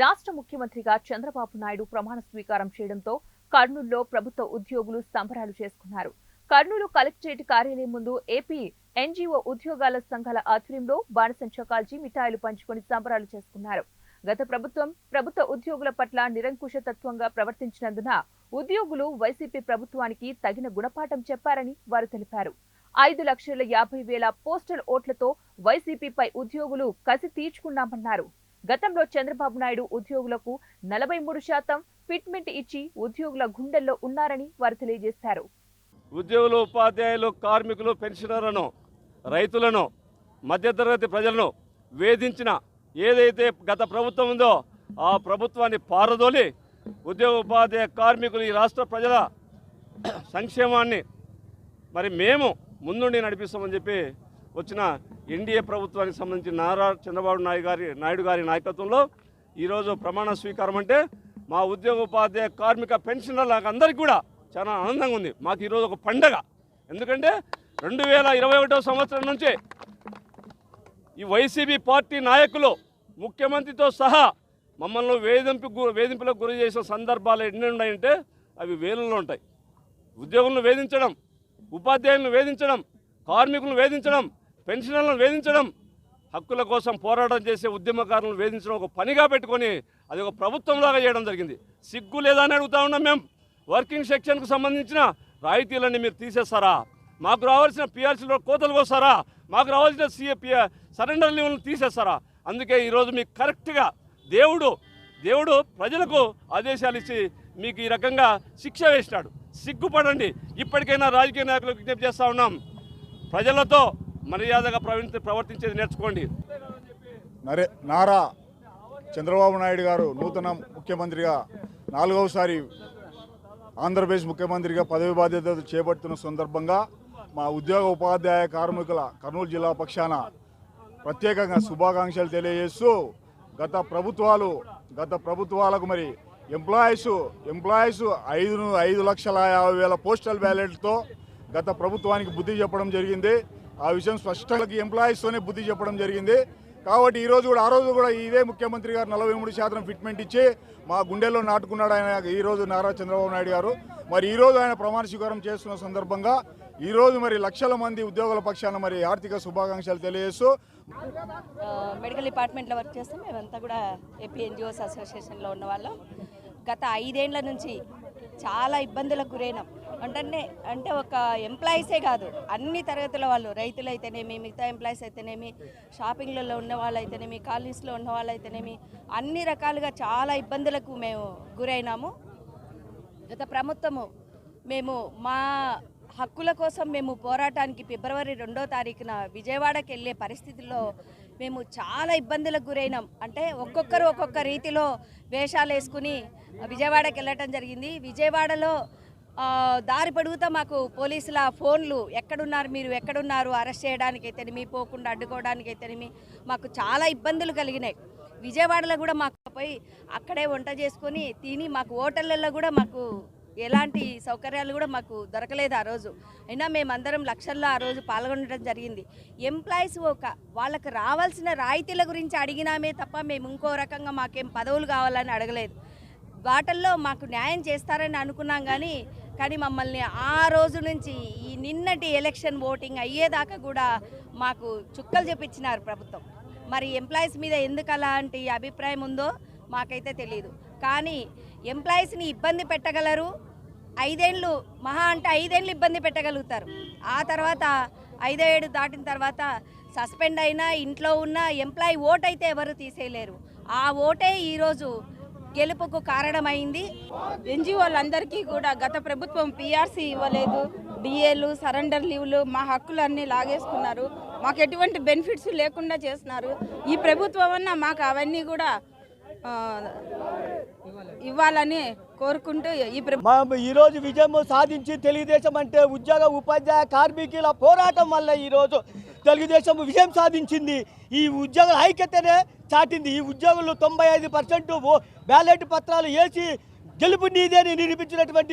రాష్ట్ర ముఖ్యమంత్రిగా చంద్రబాబు నాయుడు ప్రమాణ స్వీకారం చేయడంతో కర్నూలులో ప్రభుత్వ ఉద్యోగులు సంబరాలు చేసుకున్నారు. కర్నూలు కలెక్టరేట్ కార్యాలయం ముందు ఏపీ ఎన్జీఓ ఉద్యోగాల సంఘాల ఆధ్వర్యంలో బాణసంచా కాల్చి మిఠాయిలు పంచుకొని సంబరాలు చేసుకున్నారు. గత ప్రభుత్వం ప్రభుత్వ ఉద్యోగుల పట్ల నిరంకుశతత్వంగా ప్రవర్తించినందున ఉద్యోగులు వైసీపీ ప్రభుత్వానికి తగిన గుణపాఠం చెప్పారని వారు తెలిపారు. ఐదు లక్షల యాభై వేల పోస్టల్ ఓట్లతో వైసీపీపై ఉద్యోగులు కసి తీర్చుకున్నామన్నారు. గతంలో చంద్రబాబు నాయుడు ఉద్యోగులకు నలభై మూడు శాతం ఫిట్మెంట్ ఇచ్చి ఉద్యోగుల గుండెల్లో ఉన్నారని వారు తెలియజేశారు. ఉద్యోగులు ఉపాధ్యాయులు కార్మికులు పెన్షనర్లను రైతులను మధ్యతరగతి ప్రజలను వేధించిన ఏదైతే గత ప్రభుత్వం ఉందో ఆ ప్రభుత్వాన్ని పారదోలి ఉద్యోగ ఉపాధ్యాయ కార్మికులు ఈ రాష్ట్ర ప్రజల సంక్షేమాన్ని మరి మేము ముందుండి నడిపిస్తామని చెప్పి వచ్చిన ఎన్డీఏ ప్రభుత్వానికి సంబంధించి నారా చంద్రబాబు నాయుడు గారి నాయుడు గారి నాయకత్వంలో ఈరోజు ప్రమాణ స్వీకారం అంటే మా ఉద్యోగ ఉపాధ్యాయ కార్మిక పెన్షనర్లకు అందరికీ కూడా చాలా ఆనందంగా ఉంది. మాకు ఈరోజు ఒక పండగ. ఎందుకంటే రెండు వేల ఇరవై ఒకటో సంవత్సరం నుంచే ఈ వైసీపీ పార్టీ నాయకులు ముఖ్యమంత్రితో సహా మమ్మల్ని వేధింపు గు- వేధింపులకు గురి చేసిన సందర్భాలు ఎన్ని ఉన్నాయంటే అవి వేలల్లో ఉంటాయి. ఉద్యోగులను వేధించడం ఉపాధ్యాయులను వేధించడం కార్మికులను వేధించడం పెన్షనర్లను వేధించడం హక్కుల కోసం పోరాటం చేసే ఉద్యమకారులను వేధించడం ఒక పనిగా పెట్టుకొని అది ఒక ప్రభుత్వంలాగా చేయడం జరిగింది. సిగ్గు లేదా అని అడుగుతా ఉన్నాం మేము. వర్కింగ్ సెక్షన్కు సంబంధించిన రాయితీలన్నీ మీరు తీసేస్తారా? మాకు రావాల్సిన పిఆర్సీలో కోతలు కోస్తారా? మాకు రావాల్సిన సిఏ సరెండర్ లీవ్లను తీసేస్తారా? అందుకే ఈరోజు మీకు కరెక్ట్గా దేవుడు దేవుడు ప్రజలకు ఆదేశాలు ఇచ్చి మీకు ఈ రకంగా శిక్ష వేసినాడు. సిగ్గుపడండి. ఇప్పటికైనా రాజకీయ నాయకులకు విజ్ఞప్తి చేస్తూ ఉన్నాం. ప్రజలతో మర్యాదగా ప్రవర్తి ప్రవర్తించేది నేర్చుకోండి. నరే నారా చంద్రబాబు నాయుడు గారు నూతన ముఖ్యమంత్రిగా నాలుగవసారి ఆంధ్రప్రదేశ్ ముఖ్యమంత్రిగా పదవి బాధ్యతలు చేపడుతున్న సందర్భంగా మా ఉద్యోగ ఉపాధ్యాయ కార్మికుల కర్నూలు జిల్లా పక్షాన ప్రత్యేకంగా శుభాకాంక్షలు తెలియజేస్తూ గత ప్రభుత్వాలు గత ప్రభుత్వాలకు మరి ఎంప్లాయీస్ ఎంప్లాయీస్ ఐదు ఐదు లక్షల యాభై వేల పోస్టల్ బ్యాలెట్తో గత ప్రభుత్వానికి బుద్ధి చెప్పడం జరిగింది. ఆ విషయం స్పష్టంగా ఎంప్లాయీస్తోనే బుద్ధి చెప్పడం జరిగింది. కాబట్టి ఈరోజు కూడా ఆ రోజు కూడా ఇదే ముఖ్యమంత్రి గారు నలభై మూడు శాతం ఫిట్మెంట్ ఇచ్చి మా గుండెల్లో నాటుకున్నాడు ఆయన ఈ రోజు నారా చంద్రబాబు నాయుడు గారు. మరి ఈరోజు ఆయన ప్రమాణ స్వీకారం చేస్తున్న సందర్భంగా ఈరోజు మరి లక్షల మంది ఉద్యోగుల పక్షాన మరి ఆర్థిక శుభాకాంక్షలు తెలియజేస్తూ మెడికల్ డిపార్ట్మెంట్లో వర్క్ చేస్తాం. మేమంతా కూడా ఏపీ ఎన్జిఓస్ అసోసియేషన్లో ఉన్న వాళ్ళం. గత ఐదేండ్ల నుంచి చాలా ఇబ్బందులకు గురైనాం. అంటే అంటే ఒక ఎంప్లాయీసే కాదు. అన్ని తరగతుల వాళ్ళు రైతులు అయితేనేమి మిగతా ఎంప్లాయీస్ అయితేనేమి షాపింగ్లలో ఉన్న వాళ్ళు అయితేనేమి కాలనీస్లో ఉన్న వాళ్ళు అయితేనేమి అన్ని రకాలుగా చాలా ఇబ్బందులకు మేము గురైనాము. గత ప్రభుత్వము మేము మా హక్కుల కోసం మేము పోరాటానికి ఫిబ్రవరి రెండో తారీఖున విజయవాడకి వెళ్ళే పరిస్థితుల్లో మేము చాలా ఇబ్బందులకు గురైనాం. అంటే ఒక్కొక్కరు ఒక్కొక్క రీతిలో వేషాలు వేసుకుని విజయవాడకి వెళ్ళటం జరిగింది. విజయవాడలో దారి పొడుగుతా మాకు పోలీసుల ఫోన్లు ఎక్కడున్నారు మీరు ఎక్కడున్నారు అరెస్ట్ చేయడానికి అయితేనేమి పోకుండా అడ్డుకోవడానికి అయితేనేమి మాకు చాలా ఇబ్బందులు కలిగినాయి. విజయవాడలో కూడా మాకు పోయి అక్కడే వంట చేసుకొని తిని మాకు హోటళ్ళల్లో కూడా మాకు ఎలాంటి సౌకర్యాలు కూడా మాకు దొరకలేదు ఆ రోజు. అయినా మేమందరం లక్షల్లో ఆ రోజు పాల్గొనడం జరిగింది. ఎంప్లాయీస్ ఒక వాళ్ళకు రావాల్సిన రాయితీల గురించి అడిగినామే తప్ప మేము ఇంకో రకంగా మాకేం పదవులు కావాలని అడగలేదు. వాటల్లో మాకు న్యాయం చేస్తారని అనుకున్నాం కానీ కానీ మమ్మల్ని ఆ రోజు నుంచి ఈ నిన్నటి ఎలక్షన్ ఓటింగ్ అయ్యేదాకా కూడా మాకు చుక్కలు చెప్పించినారు ప్రభుత్వం. మరి ఎంప్లాయీస్ మీద ఎందుకు అలాంటి అభిప్రాయం ఉందో మాకైతే తెలియదు కానీ ఎంప్లాయీస్ని ఇబ్బంది పెట్టగలరు. ఐదేళ్ళు మహా అంటే ఐదేళ్ళు ఇబ్బంది పెట్టగలుగుతారు. ఆ తర్వాత ఐదేడు దాటిన తర్వాత సస్పెండ్ అయినా ఇంట్లో ఉన్న ఎంప్లాయీ ఓట్ అయితే ఎవరు తీసేయలేరు. ఆ ఓటే ఈరోజు గెలుపుకు కారణమైంది. ఎన్జిఓలందరికీ కూడా గత ప్రభుత్వం పిఆర్సీ ఇవ్వలేదు. డిఏలు సరెండర్ లీవ్లు మా హక్కులన్నీ లాగేసుకున్నారు. మాకు ఎటువంటి బెనిఫిట్స్ లేకుండా చేస్తున్నారు. ఈ ప్రభుత్వం అన్న మాకు అవన్నీ కూడా ఇవ్వాలని కోరుకుంటూ ఈ ప్రభు ఈరోజు విజయం సాధించి తెలుగుదేశం అంటే ఉద్యోగ ఉపాధ్యాయ కార్మికుల పోరాటం వల్ల ఈరోజు తెలుగుదేశం విజయం సాధించింది. ఈ ఉద్యోగుల ఐక్యతనే చాటింది. ఈ ఉద్యోగులు తొంభై ఐదు పర్సెంట్ బ్యాలెట్ పత్రాలు వేసి గెలుపు నీదే అని నిరూపించినటువంటి